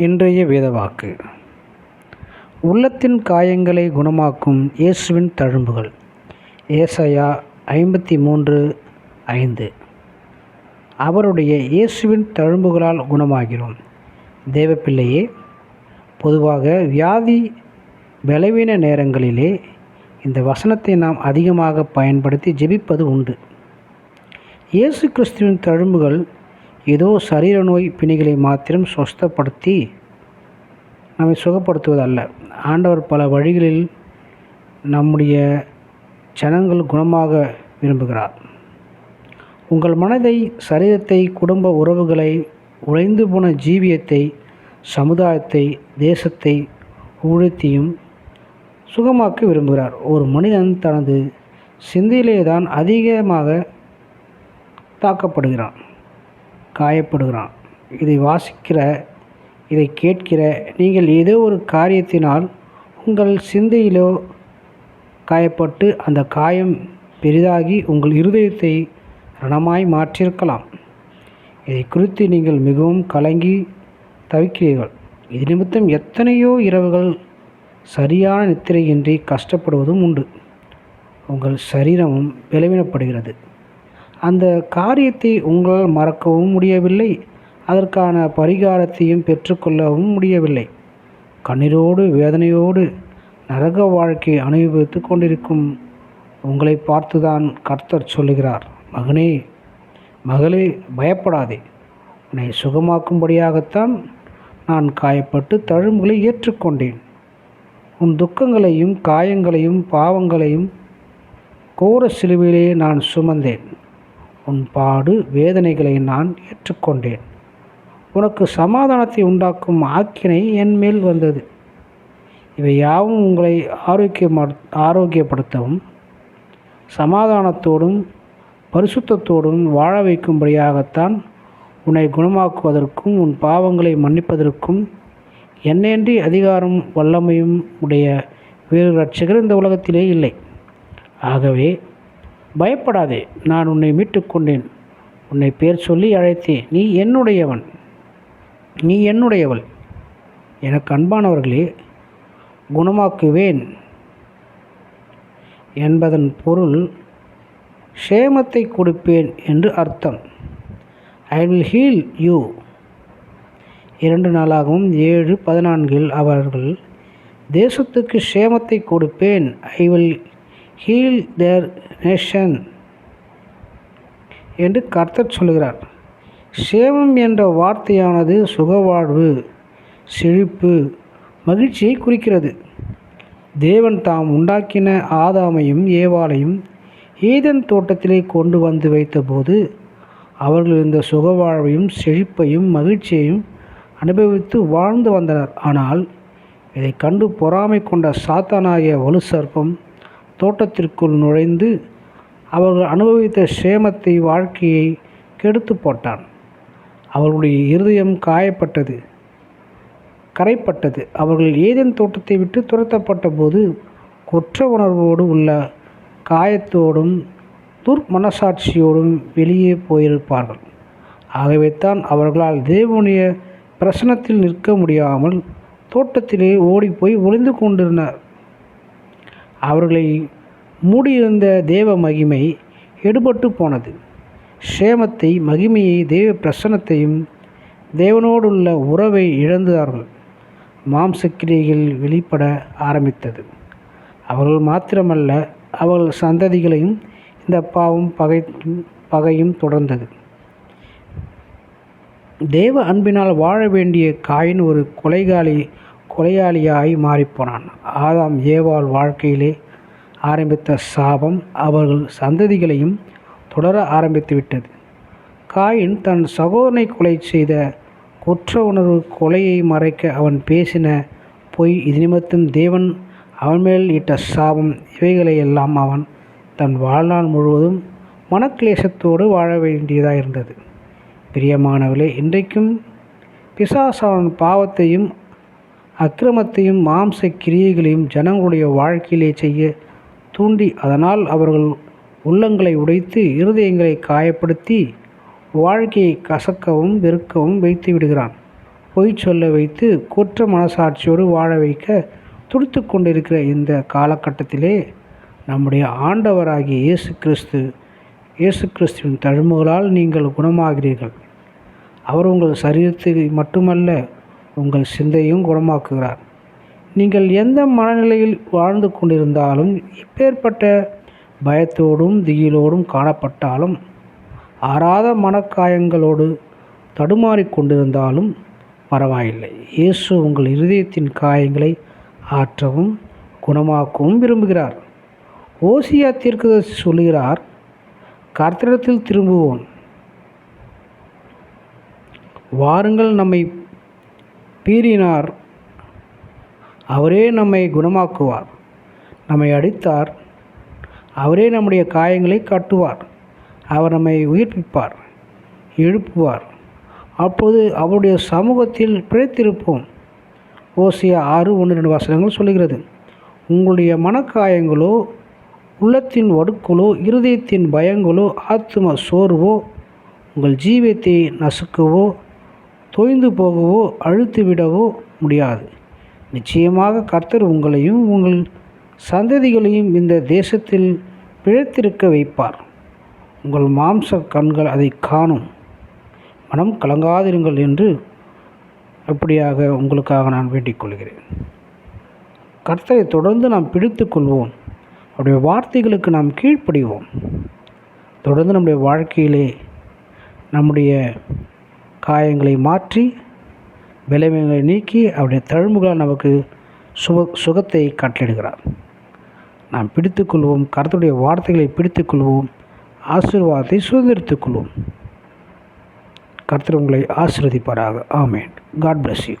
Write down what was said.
இன்றைய வேதவாக்கு. உள்ளத்தின் காயங்களை குணமாக்கும் இயேசுவின் தழும்புகள். ஏசையா ஐம்பத்தி மூன்று ஐந்து. அவருடைய இயேசுவின் தழும்புகளால் குணமாகிறோம். தேவப்பிள்ளையே பொதுவாக வியாதி பலவீன நேரங்களிலே இந்த வசனத்தை நாம் அதிகமாக பயன்படுத்தி ஜெபிப்பது உண்டு. இயேசு கிறிஸ்துவின் தழும்புகள் ஏதோ சரீர நோய் பிணிகளை மாத்திரம் சொஸ்தப்படுத்தி நம்மை சுகப்படுத்துவதல்ல. ஆண்டவர் பல வழிகளில் நம்முடைய ஜனங்கள் குணமாக விரும்புகிறார். உங்கள் மனதை சரீரத்தை குடும்ப உறவுகளை உழைந்து போன ஜீவியத்தை சமுதாயத்தை தேசத்தை உழுத்தியும் சுகமாக்க விரும்புகிறார். ஒரு மனிதன் தனது சிந்தையிலே தான் அதிகமாக தாக்கப்படுகிறான். காயப்படுகிறான். இதை வாசிக்கிற இதை கேட்கிற நீங்கள் ஏதோ ஒரு காரியத்தினால் உங்கள் சிந்தையிலோ காயப்பட்டு அந்த காயம் பெரிதாகி உங்கள் இருதயத்தை ரணமாய் மாற்றியிருக்கலாம். இதை குறித்து நீங்கள் மிகவும் கலங்கி தவிக்கிறீர்கள். இது நிமித்தம் எத்தனையோ இரவுகள் சரியான நித்திரையின்றி கஷ்டப்படுவதும் உண்டு. உங்கள் சரீரமும் பலவீனப்படுகிறது அந்த காரியத்தை உங்களால் மறக்கவும் முடியவில்லை. அதற்கான பரிகாரத்தையும் பெற்றுக்கொள்ளவும் முடியவில்லை. கண்ணீரோடு வேதனையோடு நரக வாழ்க்கை அனுபவித்து கொண்டிருக்கும் உங்களை பார்த்துதான் கர்த்தர் சொல்லுகிறார் மகனே மகளே பயப்படாதே. உன்னை சுகமாக்கும்படியாகத்தான் நான் காயப்பட்டு தழும்புகளை ஏற்றுக்கொண்டேன். உன் துக்கங்களையும் காயங்களையும் பாவங்களையும் கோர சிலுவையிலே நான் சுமந்தேன். உன் பாடு வேதனைகளை நான் ஏற்றுக்கொண்டேன். உனக்கு சமாதானத்தை உண்டாக்கும் ஆக்கினை என் மேல் வந்தது. இவை யாவும் உங்களை ஆரோக்கியமா ஆரோக்கியப்படுத்தவும் சமாதானத்தோடும் பரிசுத்தத்தோடும் வாழ வைக்கும்படியாகத்தான் உன்னை குணமாக்குவதற்கும் உன் பாவங்களை மன்னிப்பதற்கும் என்னையன்றி அதிகாரம் வல்லமையும் உடைய வேறு ரட்சகர் இந்த உலகத்திலே இல்லை. ஆகவே பயப்படாதே நான் உன்னை மீட்டுக்கொண்டேன் உன்னை பேர் சொல்லி அழைத்தேன் நீ என்னுடையவன். நீ என்னுடையவள். எனக்கு அன்பானவர்களே குணமாக்குவேன் என்பதன் பொருள் க்ஷேமத்தை கொடுப்பேன் என்று அர்த்தம். ஐ வில் ஹீல் யூ இரண்டு நாளாகவும் ஏழு பதினான்கில் அவர்கள் தேசத்துக்கு சேமத்தை கொடுப்பேன். I will heal their nation என்று கர்த்தர் சொல்கிறார் சேவம் என்ற வார்த்தையானது சுகவாழ்வு செழிப்பு மகிழ்ச்சியை குறிக்கிறது. தேவன் தாம் உண்டாக்கின ஆதாமையும் ஏவாளையும் ஈதன் தோட்டத்திலே கொண்டு வந்து வைத்தபோது அவர்கள் இந்த சுகவாழ்வையும் செழிப்பையும் மகிழ்ச்சியையும் அனுபவித்து வாழ்ந்து வந்தனர். ஆனால் இதை கண்டு பொறாமை கொண்ட சாத்தானாகிய வலு சர்ப்பம் தோட்டத்திற்குள் நுழைந்து அவர்கள் அனுபவித்த சேமத்தை வாழ்க்கையை கெடுத்து போட்டான். அவர்களுடைய இருதயம் காயப்பட்டது கரைப்பட்டது. அவர்கள் ஏதேன் தோட்டத்தை விட்டு துரத்தப்பட்ட போது குற்ற உணர்வோடு உள்ள காயத்தோடும் துர்மனசாட்சியோடும் வெளியே போயிருப்பார்கள். ஆகவே தான் அவர்களால் தேவனுடைய பிரசனத்தில் நிற்க முடியாமல் தோட்டத்திலே ஓடிப்போய் ஒளிந்து கொண்டிருந்தார் அவர்களை மூடியிருந்த தேவ மகிமை எடுபட்டு போனது. சேமத்தை மகிமையை தேவ பிரசனத்தையும் தேவனோடுள்ள உறவை இழந்தார்கள். மாம்சக்கிரியைகள் வெளிப்பட ஆரம்பித்தது. அவர்கள் மாத்திரமல்ல அவர்கள் சந்ததிகளையும் இந்த பாவம் பகை பகையும் தொடர்ந்தது. தேவ அன்பினால் வாழ வேண்டிய காயின் ஒரு கொலைகாலி கொலையாளியாய் மாறிப்போனான். ஆதாம் ஏவாள் வாழ்க்கையிலே ஆரம்பித்த சாபம் அவர்கள் சந்ததிகளையும் தொடர ஆரம்பித்து விட்டது காயின் தன் சகோதரனை கொலை செய்த குற்ற உணர்வு கொலையை மறைக்க அவன் பேசின பொய் இது நிமித்தம் தேவன் அவன் மேல் இட்ட சாபம் இவைகளையெல்லாம் அவன் தன் வாழ்நாள் முழுவதும் மனக்லேசத்தோடு வாழ வேண்டியதாக இருந்தது பிரியமானவர்களே இன்றைக்கும் பிசாசாவன் பாவத்தையும் அக்கிரமத்தையும் மாம்ச கிரியைகளையும் ஜனங்களுடைய வாழ்க்கையிலே செய்ய தூண்டி அதனால் அவர்கள் உள்ளங்களை உடைத்து இருதயங்களை காயப்படுத்தி வாழ்க்கையை கசக்கவும் வெறுக்கவும் வைத்து விடுகிறான். பொய் சொல்ல வைத்து குற்ற மனசாட்சியோடு வாழ வைக்க துடித்து கொண்டிருக்கிற இந்த காலகட்டத்திலே நம்முடைய ஆண்டவராகிய இயேசு கிறிஸ்து இயேசு கிறிஸ்துவின் தழும்புகளால் நீங்கள் குணமாகிறீர்கள். அவர் உங்கள் சரீரத்தை மட்டுமல்ல உங்கள் சிந்தையும் குணமாக்குகிறார். நீங்கள் எந்த மனநிலையில் வாழ்ந்து கொண்டிருந்தாலும் இப்பேற்பட்ட பயத்தோடும் திகிலோடும் காணப்பட்டாலும் ஆறாத மனக்காயங்களோடு தடுமாறி கொண்டிருந்தாலும் பரவாயில்லை. இயேசு உங்கள் இருதயத்தின் காயங்களை ஆற்றவும் குணமாக்கவும் விரும்புகிறார். ஓசியா தீர்க்கதரிசி சொல்கிறார் கர்த்தரிடத்தில் திரும்புவோம். வாருங்கள் நம்மை பீறினார். அவரே நம்மை குணமாக்குவார். நம்மை அடித்தார். அவரே நம்முடைய காயங்களை கட்டுவார். அவர் நம்மை உயிர்ப்பிப்பார் எழுப்புவார். அப்போது அவருடைய சமூகத்தில் பிழைத்திருப்போம். ஓசிய ஆறு ஒன்று ரெண்டு வசனங்கள் சொல்லுகிறது. உங்களுடைய மனக்காயங்களோ உள்ளத்தின் வடுக்களோ இருதயத்தின் பயங்களோ ஆத்ம சோர்வோ உங்கள் ஜீவியத்தை நசுக்கவோ தொய்ந்து போகவோ அழுத்து விடவோ முடியாது. நிச்சயமாக கர்த்தர் உங்களையும் உங்கள் சந்ததிகளையும் இந்த தேசத்தில் பிழைத்திருக்க வைப்பார். உங்கள் மாம்ச கண்கள் அதை காணும். மனம் கலங்காதிருங்கள் என்று அப்படியாக உங்களுக்காக நான் வேண்டிக் கொள்கிறேன். கர்த்தரை தொடர்ந்து நாம் பிடித்து கொள்வோம். அவருடைய வார்த்தைகளுக்கு நாம் கீழ்ப்படிவோம். தொடர்ந்து நம்முடைய வாழ்க்கையிலே நம்முடைய காயங்களை மாற்றி விளைவுகளை நீக்கி அவருடைய தழும்புகளால் நமக்கு சுக சுகத்தை கட்டளிடுகிறார் நாம் பிடித்துக்கொள்வோம் கருத்துடைய வார்த்தைகளை பிடித்துக்கொள்வோம் ஆசீர்வாதத்தை சுதந்திரித்துக் கொள்வோம். கர்த்தர் உங்களை ஆசீர்வதிப்பாராக. ஆமேன். God bless you